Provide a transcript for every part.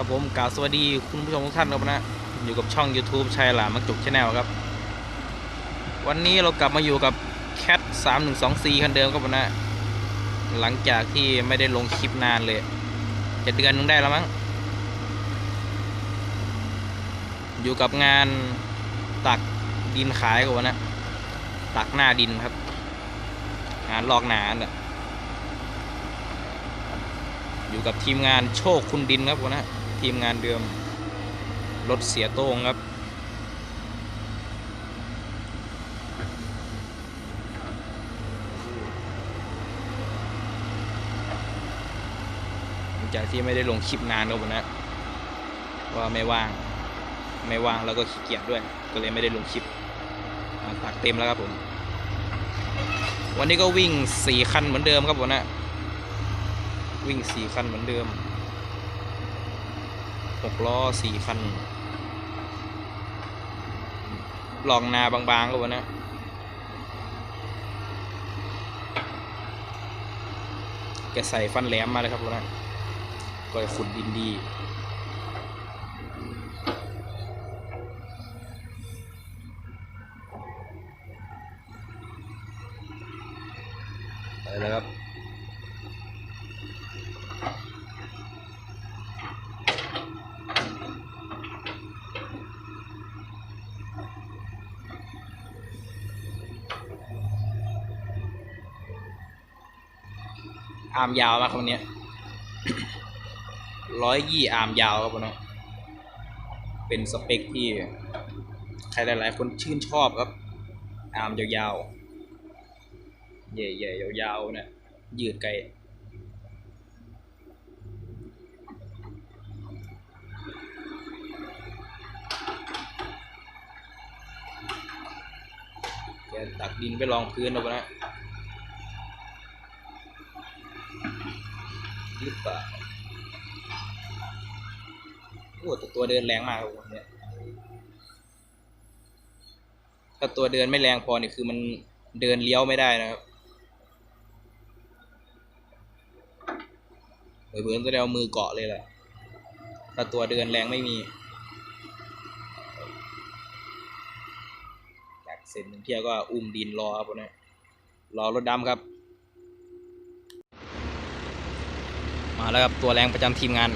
ครับผมกล่าวสวัสดีคุณผู้ชมทุกท่านครับนะ อยู่กับช่อง YouTube ชายหลามมักจุกชาแนลครับ วันนี้เรากลับมาอยู่กับ Cat 3 1 2 4คันเดิมครับนะ หลังจากที่ไม่ได้ลงคลิปนานเลยจะเดือนนึงได้แล้วมั้ง อยู่กับงานตักดินขายกันวะนะ ตักหน้าดินครับ งานลอกหนาเนี่ยอยู่กับทีมงานโชคคุณดินครับวะนะ ทีมงานเดิม รถเสียโต้งครับ จากที่ไม่ได้ลงคลิปนานครับผมนะ ว่าไม่ว่าง ไม่ว่างแล้วก็ขี้เกียจด้วย ก็เลยไม่ได้ลงคลิปตักเต็มแล้วครับผม วันนี้ก็วิ่งสี่คันเหมือนเดิมครับผมนะ วิ่งสี่คันเหมือนเดิม หกล้อสี่คันลองนาบางๆครับผมนะแกใส่ฟันแหลมมาเลยครับผมนะก็จะขุดดินดีไปแล้วครับ อาร์มยาวมากครับวันนี้ร้อยยี่อาร์มยาวครับผมนะเป็นสเปคที่ ใครหลาย ๆ คนชื่นชอบครับ อาร์มยาวๆใหญ่ๆยาวๆเนี่ยยืดไกลแกตักดินไปรองพื้นแล้วนะ หรือเปล่าโอ้แต่ตัวเดินแรงมากครับผมเนี่ยถ้าตัวเดินไม่แรงพอนี่คือมันเดินเลี้ยวไม่ได้นะครับเผื่อๆจะได้เอามือเกาะเลยแหละถ้าตัวเดินแรงไม่มีจากเสร็จหนึ่งเที่ยวก็อุ้มดินรอครับผมนะรอรถดำครับ มาแล้วครับตัวแรงประจำทีมงาน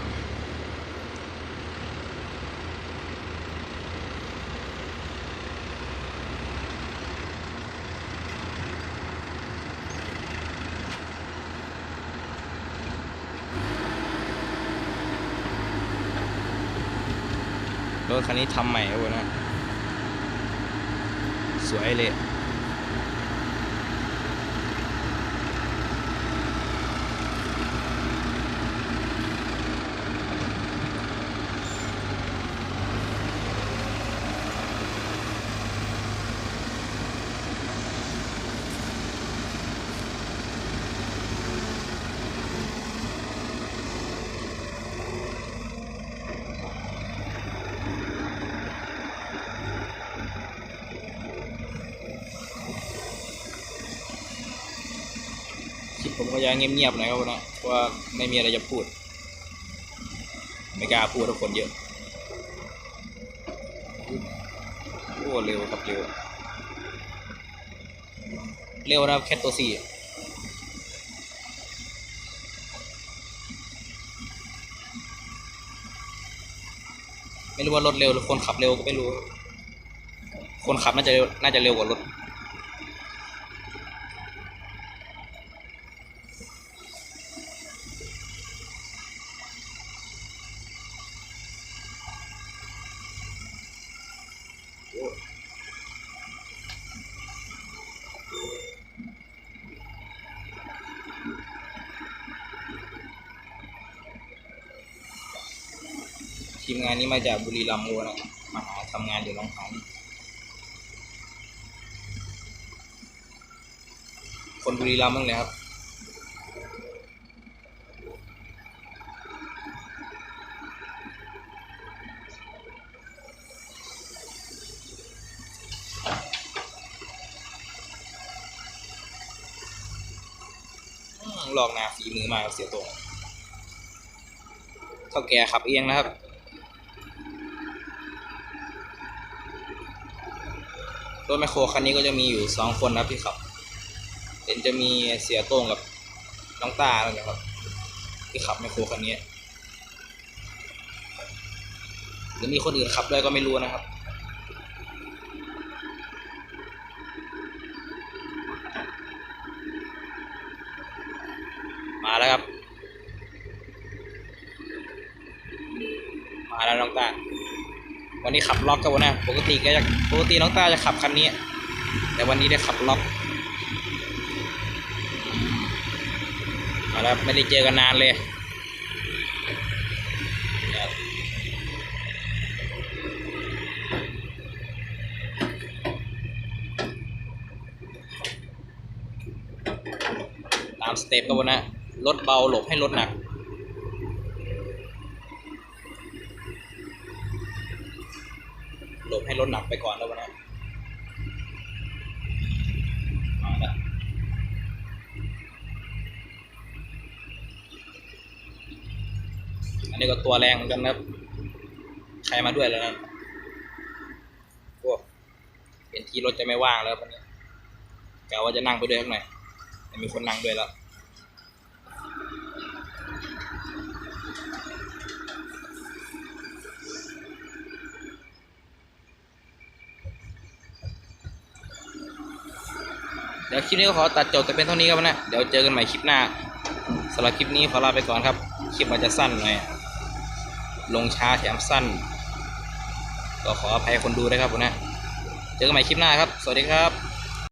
รถคันนี้ทำใหม่ครับผมนะ สวยเลย คลิปผมก็ยังเงียบๆหน่อยครับนะเพราะว่าไม่มีอะไรจะพูด ไม่กล้าพูดทุกคนเยอะโอ้เร็วครับเร็วเร็วนะครับแคทตัวสี่ไม่รู้ว่ารถเร็วหรือคนขับเร็วก็ไม่รู้ คนขับน่าจะน่าจะเร็วกว่ารถ ทีมงานนี้มาจากบุรีรัมย์เลยนะมาหาทำงานอยู่หน้องหานคนบุรีรัมย์บ้างเลยครับลอกหนาฝีมือมาเสียตัวเท่าแก่ขับเองนะครับ รถแมคโครคันนี้ก็จะมีอยู่สองคนนะครับที่ขับเห็นจะมีเสียโต้งกับน้องตาแล้วนะครับที่ขับแมคโครคันนี้หรือมีคนอื่นขับด้วยก็ไม่รู้นะครับมาแล้วครับ มาแล้วน้องตา วันนี้ขับล็อกกันวะนะปกติก็จะปกติน้องตาจะขับคันนี้ แต่วันนี้ได้ขับล็อกมาแล้วไม่ได้เจอกันนานเลยตามสเต็ปกันวะนะรถเบาหลบให้รถหนัก หลบให้รถหนักไปก่อนแล้ววะนะมาแล้วอันนี้ก็ตัวแรงเหมือนกันนะครับ ใครมาด้วยแล้วนะพวกเห็นทีรถจะไม่ว่างแล้ววันนี้กะว่าจะนั่งไปด้วยข้างในมีคนนั่งด้วยแล้ว ดี๋ยวคลิปนี้ก็ขอตัดจบแต่เป็นเท่านี้ครับนะ เดี๋ยวเจอกันใหม่คลิปหน้าสำหรับคลิปนี้ขอลาไปก่อนครับ คลิปอาจจะสั้นหน่อย ลงช้าแถมสั้น ก็ขออภัยคนดูด้วยครับผมนะ เจอกันใหม่คลิปหน้าครับ สวัสดีครับ